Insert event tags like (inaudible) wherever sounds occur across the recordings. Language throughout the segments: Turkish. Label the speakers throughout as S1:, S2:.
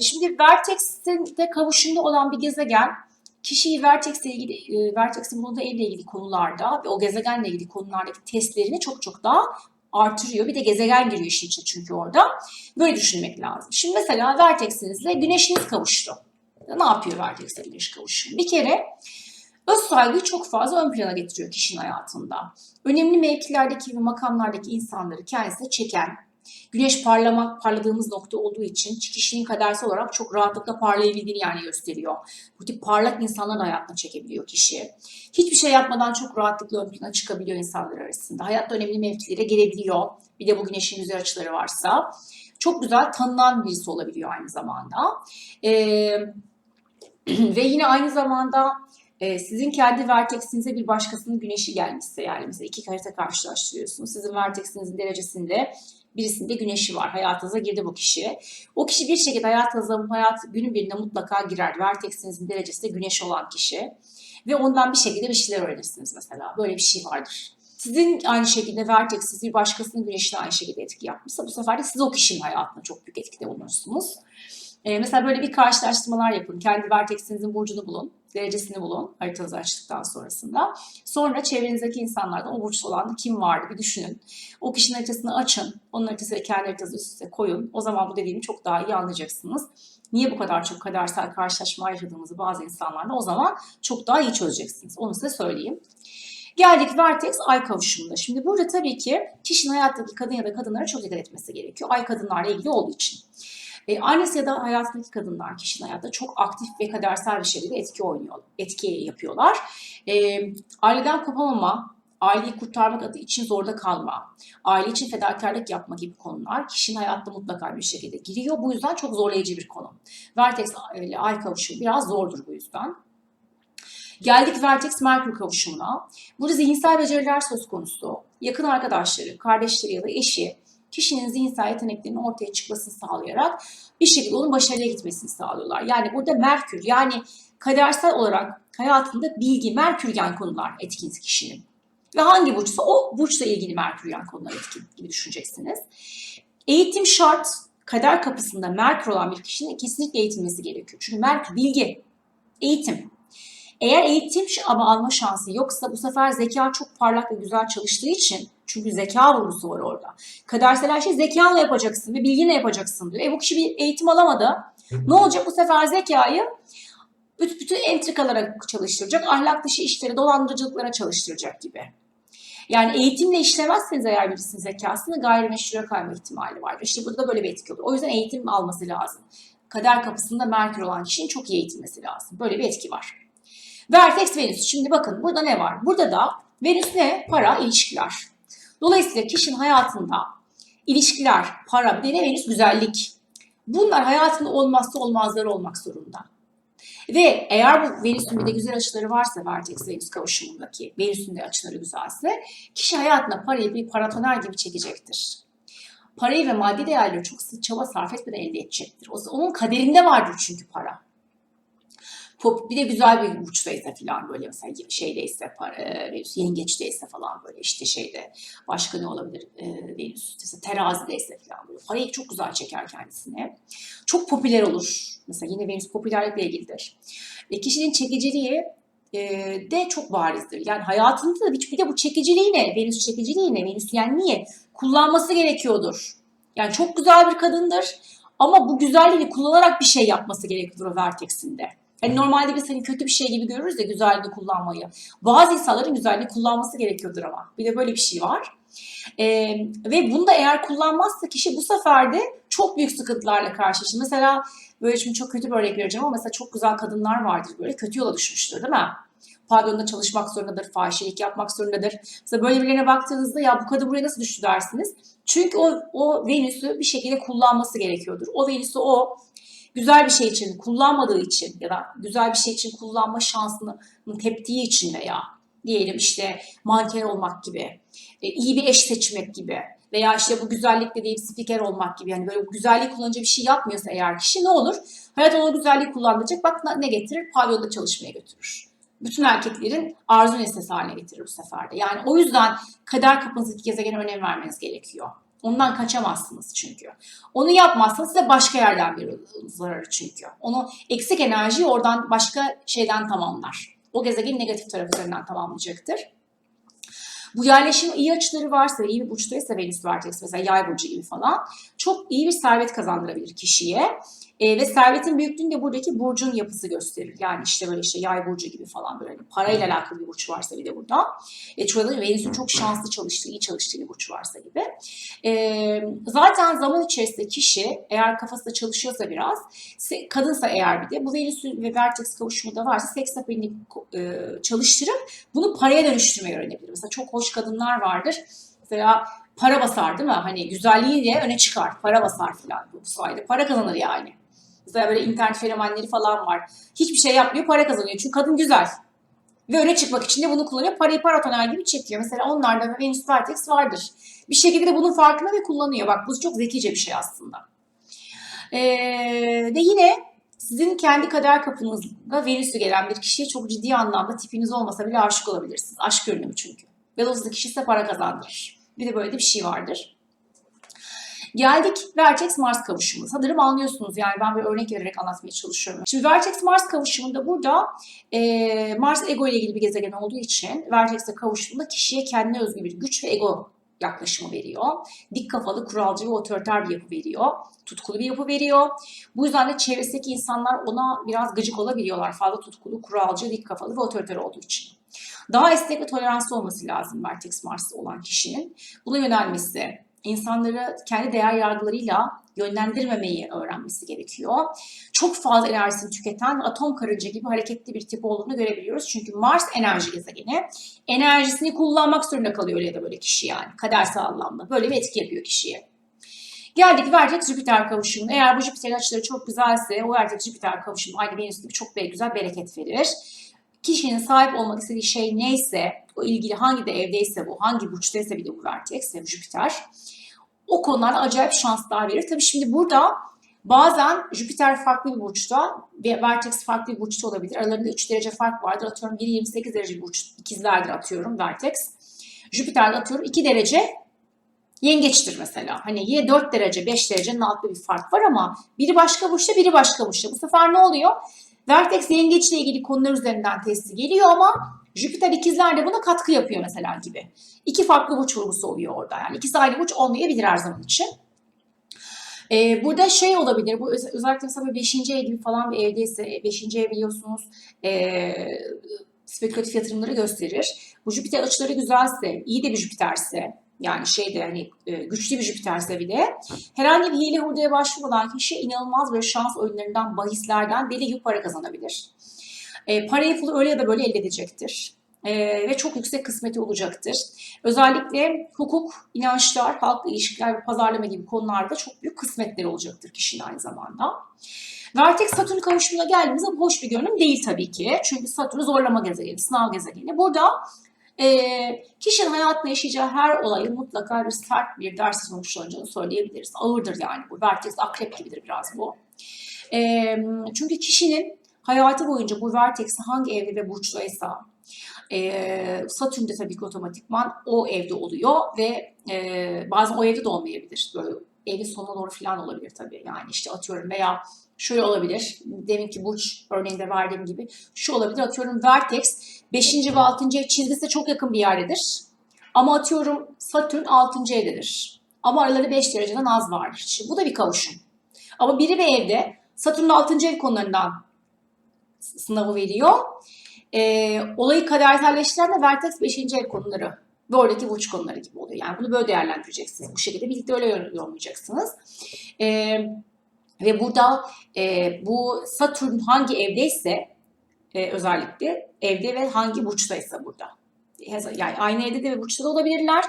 S1: Şimdi Vertex'te kavuşumda olan bir gezegen kişiyi Vertex'le ilgili, e, Vertex'in bulunduğu evle ilgili konularda ve o gezegenle ilgili konulardaki testlerini çok çok daha artırıyor. Bir de gezegen giriyor işin içine çünkü orada. Böyle düşünmek lazım. Şimdi mesela Vertex'inizle güneşiniz kavuştu. Ne yapıyor Vertex'le güneş kavuşumu? Bir kere öz saygıyı çok fazla ön plana getiriyor kişinin hayatında. Önemli mevkilerdeki ve makamlardaki insanları kendisine çeken, güneş parlamak, parladığımız nokta olduğu için kişinin kadersel olarak çok rahatlıkla parlayabildiğini yani gösteriyor. Bu tip parlak insanları da hayatına çekebiliyor kişi. Hiçbir şey yapmadan çok rahatlıkla ön plana çıkabiliyor insanlar arasında. Hayatta önemli mevkilere gelebiliyor. Bir de bu güneşin güzel açıları varsa. Çok güzel tanınan birisi olabiliyor aynı zamanda. Ee, (clears throat) ve yine aynı zamanda sizin kendi vertexinize bir başkasının güneşi gelmişse yani mesela iki harita karşılaştırıyorsunuz. Sizin vertexinizin derecesinde birisinde güneşi var. Hayatınıza girdi bu kişi. O kişi bir şekilde hayatınıza hayat günün birinde mutlaka girer. Vertexinizin derecesi de güneş olan kişi. Ve ondan bir şekilde bir şeyler öğrenirsiniz mesela. Böyle bir şey vardır. Sizin aynı şekilde vertexiniz bir başkasının güneşine aynı şekilde etki yapmışsa bu sefer de siz o kişinin hayatına çok büyük etkide bulunursunuz. Ee, mesela böyle bir karşılaştırmalar yapın. Kendi vertexinizin burcunu bulun, derecesini bulun haritanızı açtıktan sonrasında. Sonra çevrenizdeki insanlardan o burçta olan kim vardı bir düşünün. O kişinin haritasını açın, onun haritasıyla kendi haritanızı üst üste koyun. O zaman bu dediğimi çok daha iyi anlayacaksınız. Niye bu kadar çok kadersel karşılaşma yaşadığımızı bazı insanlarla o zaman çok daha iyi çözeceksiniz. Onu size söyleyeyim. Geldik Vertex ay kavuşumunda. Şimdi burada tabii ki kişinin hayattaki kadın ya da kadınlara çok dikkat etmesi gerekiyor. Ay kadınlarla ilgili olduğu için. E, annesi ya da hayatındaki kadınlar kişinin hayatta çok aktif ve kadersel bir şekilde etki oynuyor, etki yapıyorlar. E, aileden kopamama, aileyi kurtarmak adı için zorda kalma, aile için fedakarlık yapma gibi konular kişinin hayatta mutlaka bir şekilde giriyor. Bu yüzden çok zorlayıcı bir konu. Vertex ile ay kavuşumu biraz zordur bu yüzden. Geldik Vertex Merkür kavuşumuna. Burada zihinsel beceriler söz konusu. Yakın arkadaşları, kardeşleri ya da eşi kişinin zihinsel yeteneklerinin ortaya çıkmasını sağlayarak bir şekilde onun başarıya gitmesini sağlıyorlar. Yani burada Merkür yani kadersel olarak hayatında bilgi, Merkürgen konular etkin kişinin. Ve hangi burçsa o burçla ilgili Merkürgen konular etkin gibi düşüneceksiniz. Eğitim şart. Kader kapısında Merkür olan bir kişinin kesinlikle eğitilmesi gerekiyor. Çünkü Merkür bilgi, eğitim. Eğer eğitim ama alma şansı yoksa bu sefer zeka çok parlak ve güzel çalıştığı için çünkü zeka vurgusu var orada. Kadersel her şey zekanla yapacaksın ve bilginle yapacaksın diyor. E bu kişi bir eğitim alamadı. Ne olacak bu sefer zekayı bütün, bütün entrikalara çalıştıracak, ahlak dışı işleri, dolandırıcılıklara çalıştıracak gibi. Yani eğitimle işlemezseniz eğer birisinin zekasını gayrimeşruya kayma ihtimali var. İşte burada böyle bir etki oluyor. O yüzden eğitim alması lazım. Kader kapısında Merkür olan kişinin çok iyi eğitilmesi lazım. Böyle bir etki var. Vertex Venüs. Şimdi bakın burada ne var? Burada da Venüs ne? Para, ilişkiler. Dolayısıyla kişinin hayatında ilişkiler, para, bir de Venüs güzellik. Bunlar hayatında olmazsa olmazları olmak zorunda. Ve eğer bu Venüs'ün bir de güzel açıları varsa Vertex Venüs kavuşumundaki Venüs'ün de açıları güzelse kişi hayatına parayı bir paratoner gibi çekecektir. Parayı ve maddi değerleri çok sık çaba sarf etmeden elde edecektir. Onun kaderinde vardır çünkü para. Pop, bir de güzel bir burçtaysa falan böyle mesela şeydeyse e, Venüs yengeçteyse falan böyle işte şeyde başka ne olabilir e, Venüs mesela terazideyse falan böyle parayı çok güzel çeker kendisine. Çok popüler olur. Mesela yine Venüs popülerlikle ilgilidir. E, kişinin çekiciliği e, de çok barizdir. Yani hayatında da bir, de bu çekiciliği ne? Venüs çekiciliği ne? Venüs yani niye? Kullanması gerekiyordur. Yani çok güzel bir kadındır ama bu güzelliğini kullanarak bir şey yapması gerekiyordur o Vertex'inde. Yani normalde biz hani kötü bir şey gibi görürüz ya güzelliği kullanmayı. Bazı insanların güzelliği kullanması gerekiyordur ama. Bir de böyle bir şey var. Ee, ve bunu da eğer kullanmazsa kişi bu sefer de çok büyük sıkıntılarla karşılaşır. Mesela böyle şimdi çok kötü bir örnek vereceğim ama mesela çok güzel kadınlar vardır böyle kötü yola düşmüştür değil mi? Pavyonda çalışmak zorundadır, fahişelik yapmak zorundadır. Mesela böyle birilerine baktığınızda ya bu kadın buraya nasıl düştü dersiniz. Çünkü o, o Venüs'ü bir şekilde kullanması gerekiyordur. O Venüs'ü o güzel bir şey için kullanmadığı için ya da güzel bir şey için kullanma şansını teptiği için veya diyelim işte manken olmak gibi, e, iyi bir eş seçmek gibi veya işte bu güzellikle değil spiker olmak gibi yani böyle güzelliği kullanıcı bir şey yapmıyorsa eğer kişi ne olur? Hayat ona güzelliği kullanacak. Bak ne getirir? Pavyonda çalışmaya götürür. Bütün erkeklerin arzu nesnesi haline getirir bu sefer de. Yani o yüzden kader kapınızdaki gezegene önem vermeniz gerekiyor. Ondan kaçamazsınız çünkü. Onu yapmazsanız size başka yerden bir zarar çünkü. Onu eksik enerjiyi oradan başka şeyden tamamlar. O gezegenin negatif tarafı üzerinden tamamlayacaktır. Bu yerleşim iyi açıları varsa, iyi bir burçtaysa Venüs Vertex mesela yay burcu gibi falan çok iyi bir servet kazandırabilir kişiye. E, ve servetin büyüklüğünü de buradaki burcun yapısı gösterir. Yani işte böyle işte yay burcu gibi falan böyle parayla alakalı bir burç varsa bir de burada. E, şurada Venüs'ün çok şanslı çalıştığı, iyi çalıştığı bir burç varsa gibi. E, zaten zaman içerisinde kişi eğer kafasında çalışıyorsa biraz, kadınsa eğer bir de bu Venüs ve Vertex kavuşumu da varsa seks apelini e, çalıştırıp bunu paraya dönüştürmeyi öğrenebilir. Mesela çok hoş kadınlar vardır. Mesela para basar değil mi? Hani güzelliğiyle öne çıkar. Para basar falan bu sayede. Para kazanır yani. Mesela böyle internet fenomenleri falan var. Hiçbir şey yapmıyor, para kazanıyor. Çünkü kadın güzel. Ve öne çıkmak için de bunu kullanıyor. Parayı paratoner gibi çekiyor. Mesela onlarda da Venüs Vertex vardır. Bir şekilde de bunun farkında ve kullanıyor. Bak bu çok zekice bir şey aslında. Ee, ve yine sizin kendi kader kapınızda Venüs'ü gelen bir kişiye çok ciddi anlamda tipiniz olmasa bile aşık olabilirsiniz. Aşk görünümü çünkü. Ve dolayısıyla kişi size para kazandırır. Bir de böyle de bir şey vardır. Geldik Vertex Mars kavuşumu. Sanırım anlıyorsunuz yani ben bir örnek vererek anlatmaya çalışıyorum. Şimdi Vertex Mars kavuşumunda burada e, Mars ego ile ilgili bir gezegen olduğu için Vertex'e kavuştuğunda kişiye kendine özgü bir güç ve ego yaklaşımı veriyor. Dik kafalı, kuralcı ve otoriter bir yapı veriyor. Tutkulu bir yapı veriyor. Bu yüzden de çevresindeki insanlar ona biraz gıcık olabiliyorlar. Fazla tutkulu, kuralcı, dik kafalı ve otoriter olduğu için. Daha esnek ve toleranslı olması lazım Vertex Mars olan kişinin. Buna yönelmesi, insanları kendi değer yargılarıyla yönlendirmemeyi öğrenmesi gerekiyor. Çok fazla enerjisini tüketen atom karınca gibi hareketli bir tip olduğunu görebiliyoruz. Çünkü Mars enerji gezegeni. Enerjisini kullanmak zorunda kalıyor ya da böyle kişi yani. Kadersel anlamda. Böyle bir etki yapıyor kişiye. Geldik Vertex Jüpiter kavuşumuna. Eğer bu Jüpiter açıları çok güzelse o Vertex Jüpiter kavuşumu aynı Venüs gibi çok güzel bereket verir. Kişinin sahip olmak istediği şey neyse, o ilgili hangi de evdeyse bu, hangi burçtaysa bir de bu Vertex ve Jüpiter o konularda acayip şanslar verir. Tabii şimdi burada bazen Jüpiter farklı bir burçta ve Vertex farklı bir burçta olabilir. Aralarında 3 derece fark vardır. Atıyorum biri 28 derece bir burç, ikizlerdir atıyorum Vertex. Jüpiter'de atıyorum 2 derece yengeçtir mesela. Hani yine 4 derece, 5 derecenin altında bir fark var ama biri başka burçta, biri başka burçta. Bu sefer ne oluyor? Vertex yengeçle ilgili konular üzerinden testi geliyor ama Jüpiter ikizler de buna katkı yapıyor mesela gibi. İki farklı burç vurgusu oluyor orada. Yani ikisi aynı burç olmayabilir her zaman için. Ee, burada şey olabilir, bu öz- özellikle mesela böyle 5. ev gibi falan bir evdeyse, 5. ev biliyorsunuz ee, spekülatif yatırımları gösterir. Bu Jüpiter açıları güzelse, iyi de bir Jüpiterse, yani şeyde hani e, güçlü bir Jüpiterse bile herhangi bir hile hurdaya başvurmadan kişi inanılmaz böyle şans oyunlarından, bahislerden deli gibi para kazanabilir. E, parayı pulu öyle ya da böyle elde edecektir. E, ve çok yüksek kısmeti olacaktır. Özellikle hukuk, inançlar, halkla ilişkiler ve pazarlama gibi konularda çok büyük kısmetleri olacaktır kişinin aynı zamanda. Vertex Satürn kavuşumuna geldiğimizde hoş bir görünüm değil tabii ki. Çünkü Satürn zorlama gezegeni, sınav gezegeni. Burada e, kişinin hayatında yaşayacağı her olayın mutlaka bir sert bir ders sonuçlanacağını söyleyebiliriz. Ağırdır yani bu. Vertex akrep gibidir biraz bu. E, çünkü kişinin hayatı boyunca bu Vertex hangi evde ve burçtaysa e, Satürn tabii ki otomatikman o evde oluyor ve e, bazen o evde de olmayabilir. Böyle evin sonuna doğru falan olabilir tabii. Yani işte atıyorum veya şöyle olabilir. Deminki burç örneğinde verdiğim gibi şu olabilir. Atıyorum Vertex 5. ve 6. ev çizgisine çok yakın bir yerdedir. Ama atıyorum Satürn 6. evdedir. Ama araları 5 dereceden az vardır. Şimdi bu da bir kavuşum. Ama biri bir evde Satürn 6. ev konularından sınavı veriyor. E, olayı kaderselleştiren de Vertex 5. ev konuları ve oradaki burç konuları gibi oluyor. Yani bunu böyle değerlendireceksiniz. Bu şekilde birlikte öyle yorumlayacaksınız. E, ve burada e, bu Satürn hangi evdeyse e, özellikle evde ve hangi burçtaysa burada. Yani aynı evde de ve burçta da olabilirler.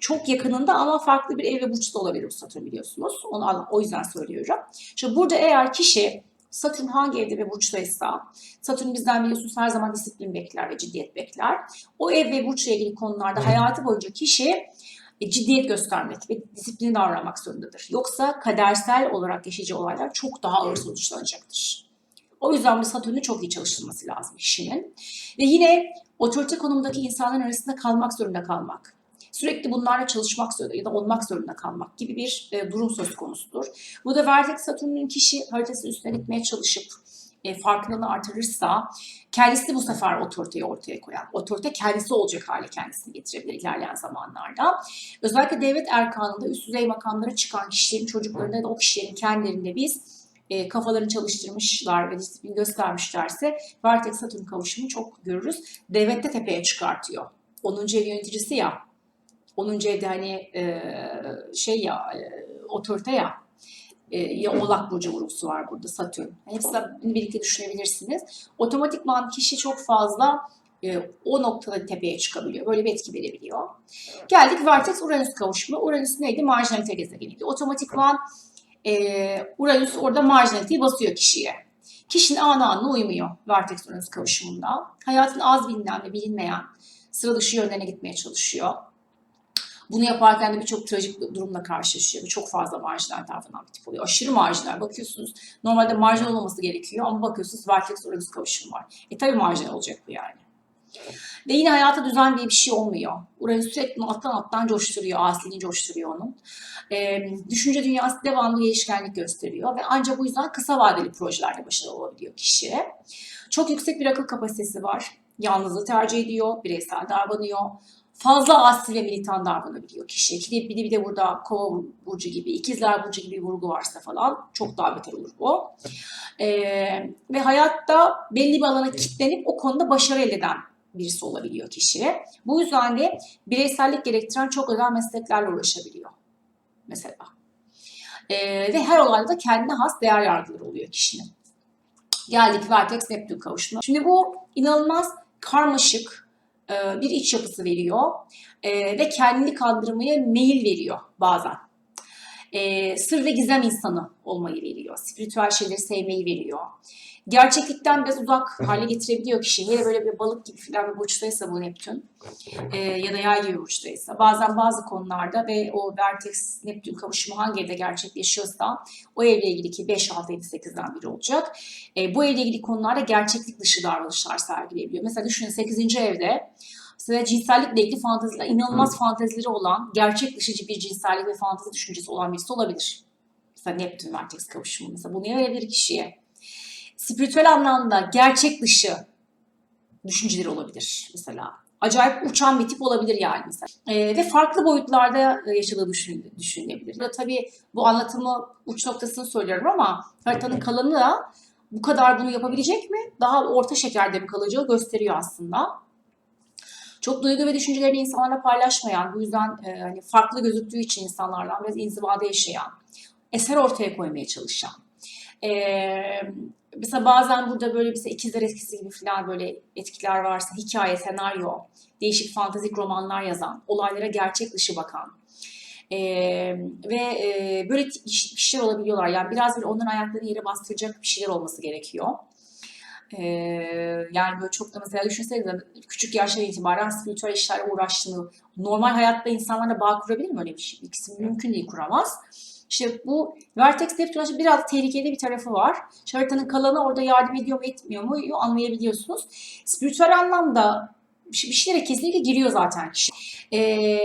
S1: Çok yakınında ama farklı bir ev ve burçta olabilir bu Satürn biliyorsunuz. Onu o yüzden söylüyorum. Şimdi burada eğer kişi Satürn hangi evde ve burçtaysa, Satürn bizden biliyorsunuz her zaman disiplin bekler ve ciddiyet bekler. O ev ve burçla ilgili konularda hayatı boyunca kişi ciddiyet göstermek ve disiplini davranmak zorundadır. Yoksa kadersel olarak yaşayacağı olaylar çok daha ağır sonuçlanacaktır. O yüzden bu Satürn'ü çok iyi çalıştırması lazım kişinin. Ve yine otorite konumdaki insanların arasında kalmak zorunda kalmak. Sürekli bunlarla çalışmak zorunda ya da olmak zorunda kalmak gibi bir e, durum söz konusudur. Bu da Vertex Satürn'ün kişi haritasının üstüne gitmeye çalışıp e, farkındalığını artırırsa kendisi bu sefer otoriteyi ortaya koyan, otorite kendisi olacak hale kendisini getirebilir ilerleyen zamanlarda. Özellikle devlet erkanında üst düzey makamlara çıkan kişilerin çocuklarında da o kişilerin kendilerinde biz e, kafalarını çalıştırmışlar ve disiplin göstermişlerse Vertex Satürn kavuşumu çok görürüz. Devlette tepeye çıkartıyor. 10. ev yöneticisi ya. 10. evde hani e, şey ya e, otorite ya ya Oğlak Burcu vurgusu var burada Satürn. Hepsini birlikte düşünebilirsiniz. Otomatikman kişi çok fazla e, o noktada tepeye çıkabiliyor. Böyle bir etki verebiliyor. Geldik Vertex Uranüs kavuşumu. Uranüs neydi? Marjinalite gezegeniydi. Otomatikman e, Uranüs orada marjinaliteyi basıyor kişiye. Kişinin anı anına uymuyor Vertex Uranüs kavuşumunda. Hayatın az bilinen ve bilinmeyen sıra dışı yönlerine gitmeye çalışıyor. Bunu yaparken de birçok trajik durumla karşılaşıyor. Çok fazla marjinal tarafından bir tip oluyor. Aşırı marjinal. Bakıyorsunuz normalde marjinal olmaması gerekiyor ama bakıyorsunuz Vertex Uranüs kavuşumu var. E tabi marjinal olacak bu yani. Ve yine hayata düzen diye bir şey olmuyor. Uranüs sürekli alttan alttan coşturuyor, asini coşturuyor onun. Ee, düşünce dünyası devamlı gelişkenlik gösteriyor ve ancak bu yüzden kısa vadeli projelerde başarılı olabiliyor kişi. Çok yüksek bir akıl kapasitesi var. Yalnızlığı tercih ediyor, bireysel davranıyor. Fazla asil ve militan davranabiliyor kişi. De, bir de, bir de burada kova burcu gibi, ikizler burcu gibi bir vurgu varsa falan çok daha beter olur bu. Ee, ve hayatta belli bir alana kilitlenip o konuda başarı elde eden birisi olabiliyor kişi. Bu yüzden de bireysellik gerektiren çok özel mesleklerle uğraşabiliyor mesela. Ee, ve her olayda da kendine has değer yargıları oluyor kişinin. Geldik Vertex Neptün kavuşumuna. Şimdi bu inanılmaz karmaşık bir iç yapısı veriyor e, ve kendini kandırmaya meyil veriyor bazen. E, sır ve gizem insanı olmayı veriyor. Spiritüel şeyleri sevmeyi veriyor gerçeklikten biraz uzak hale getirebiliyor kişi. Hele böyle bir balık gibi falan bir burçtaysa bu Neptün e, ya da yay gibi burçtaysa. Bazen bazı konularda ve o Vertex Neptün kavuşumu hangi evde gerçekleşiyorsa o evle ilgili ki 5, 6, 7, 8'den biri olacak. E, bu evle ilgili konularda gerçeklik dışı davranışlar sergileyebiliyor. Mesela düşünün 8. evde Mesela cinsellikle ilgili fanteziler, inanılmaz fantezileri olan, gerçek dışıcı bir cinsellik ve fantezi düşüncesi olan birisi olabilir. Mesela Neptün Vertex kavuşumu mesela. Bu niye verebilir kişiye? spiritüel anlamda gerçek dışı düşünceleri olabilir mesela. Acayip uçan bir tip olabilir yani mesela. E, ve farklı boyutlarda yaşadığı düşün, düşünülebilir. Ve tabii bu anlatımı uç noktasını söylüyorum ama haritanın kalanı da bu kadar bunu yapabilecek mi? Daha orta şekerde mi kalacağı gösteriyor aslında. Çok duygu ve düşüncelerini insanlarla paylaşmayan, bu yüzden e, hani farklı gözüktüğü için insanlardan biraz inzivada yaşayan, eser ortaya koymaya çalışan, e, mesela bazen burada böyle mesela ikizler etkisi gibi falan böyle etkiler varsa hikaye, senaryo, değişik fantastik romanlar yazan, olaylara gerçek dışı bakan ee, ve e, böyle kişiler olabiliyorlar. Yani biraz böyle onların ayaklarını yere bastıracak bir şeyler olması gerekiyor. Ee, yani böyle çok da mesela düşünsenize küçük yaştan itibaren spiritüel işlerle uğraştığını, normal hayatta insanlarla bağ kurabilir mi öyle bir şey? İkisi mümkün değil kuramaz. İşte bu Vertex Neptune biraz tehlikeli bir tarafı var. Haritanın kalanı orada yardım ediyor mu etmiyor mu anlayabiliyorsunuz. Spiritüel anlamda bir şeylere kesinlikle giriyor zaten kişi. Ee,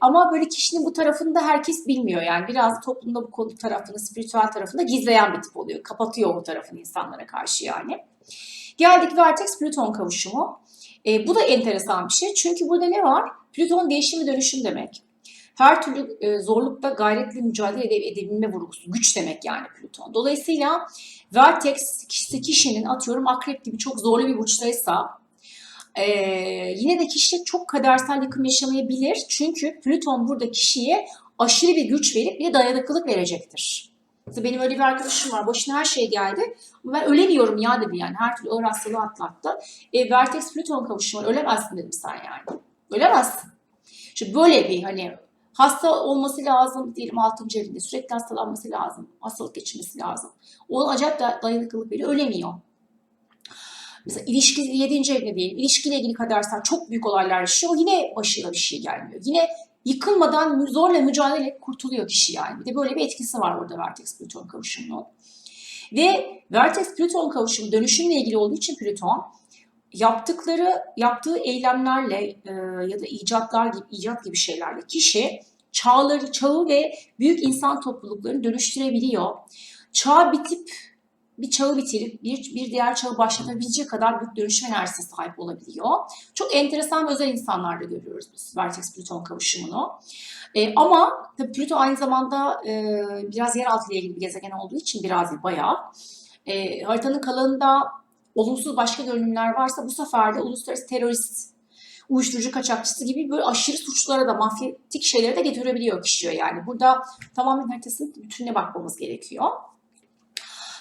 S1: ama böyle kişinin bu tarafını da herkes bilmiyor. Yani biraz toplumda bu konu tarafını, spiritüel tarafını gizleyen bir tip oluyor. Kapatıyor bu tarafını insanlara karşı yani. Geldik Vertex Plüton kavuşumu. Ee, bu da enteresan bir şey. Çünkü burada ne var? Plüton değişim ve dönüşüm demek her türlü e, zorlukta gayretle mücadele ede, edebilme vurgusu. Güç demek yani Plüton. Dolayısıyla Vertex kişinin atıyorum akrep gibi çok zorlu bir burçtaysa e, yine de kişi çok kadersel yıkım yaşamayabilir. Çünkü Plüton burada kişiye aşırı bir güç verip bir dayanıklılık verecektir. Mesela benim öyle bir arkadaşım var. Başına her şey geldi. Ama ben ölemiyorum ya dedi yani. Her türlü ağır hastalığı atlattı. E, Vertex Plüton kavuşumu. Ölemezsin dedim sen yani. Ölemezsin. Şimdi böyle bir hani Hasta olması lazım diyelim 6. evinde. Sürekli hastalanması lazım. Hastalık geçirmesi lazım. O acayip da dayanıklılık veriyor. Ölemiyor. Mesela ilişki 7. evde diyelim. İlişkiyle ilgili kadersel çok büyük olaylar yaşıyor. Yine başına bir şey gelmiyor. Yine yıkılmadan zorla mücadele kurtuluyor kişi yani. Bir de böyle bir etkisi var orada Vertex Plüton kavuşumunun. Ve Vertex Plüton kavuşumu dönüşümle ilgili olduğu için Plüton yaptıkları, yaptığı eylemlerle e, ya da icatlar gibi, icat gibi şeylerle kişi çağları, çağı ve büyük insan topluluklarını dönüştürebiliyor. Çağ bitip bir çağı bitirip bir, bir diğer çağı başlatabilecek kadar büyük dönüşüm enerjisine sahip olabiliyor. Çok enteresan ve özel insanlarda görüyoruz biz Vertex Plüton kavuşumunu. E, ama tabii Plüto aynı zamanda e, biraz yeraltı ile ilgili bir gezegen olduğu için biraz değil bayağı. E, haritanın kalanında olumsuz başka görünümler varsa bu sefer de uluslararası terörist, uyuşturucu kaçakçısı gibi böyle aşırı suçlara da mafyatik şeylere de getirebiliyor kişiye yani. Burada tamamen haritasının bütününe bakmamız gerekiyor.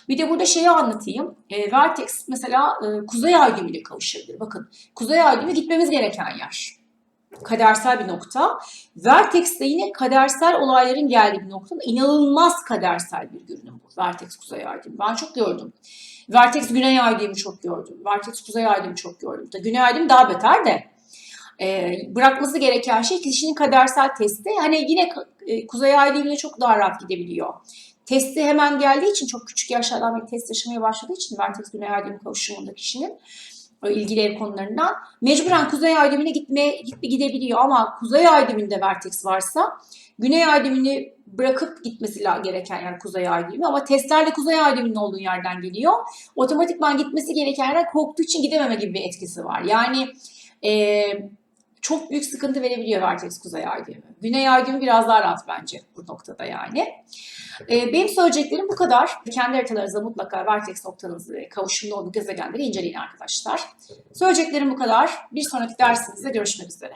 S1: Bir de burada şeyi anlatayım. E, Vertex mesela e, Kuzey Ay düğümüyle kavuşabilir. Bakın Kuzey Ay düğümü gitmemiz gereken yer. Kadersel bir nokta. Vertex de yine kadersel olayların geldiği bir nokta. inanılmaz kadersel bir görünüm bu. Vertex Kuzey Ay düğümü. Ben çok gördüm. Vertex Güney Ay düğümü çok gördüm. Vertex Kuzey Ay düğümü çok gördüm. Da Güney Ay düğümü daha beter de. E, bırakması gereken şey kişinin kadersel testi. Hani yine e, Kuzey Ay düğümüne çok daha rahat gidebiliyor. Testi hemen geldiği için çok küçük yaşlardan beri test yaşamaya başladığı için Vertex Güney Ay düğümü kavuşumunda kişinin o ilgili ev konularından mecburen Kuzey Ay düğümüne gitmeye gitme gidebiliyor ama Kuzey Ay düğümünde Vertex varsa Güney Ay düğümünü bırakıp gitmesi gereken yer Kuzey Ay düğümü ama testlerle Kuzey Ay düğümünün olduğu yerden geliyor. Otomatikman gitmesi gereken yerden korktuğu için gidememe gibi bir etkisi var. Yani eee çok büyük sıkıntı verebiliyor Vertex Kuzey Ay düğümü. Güney Ay düğümü biraz daha rahat bence bu noktada yani. Ee, benim söyleyeceklerim bu kadar. Kendi haritalarınızda mutlaka Vertex noktanızı ve kavuşumda olduğu gezegenleri inceleyin arkadaşlar. Söyleyeceklerim bu kadar. Bir sonraki dersimizde görüşmek üzere.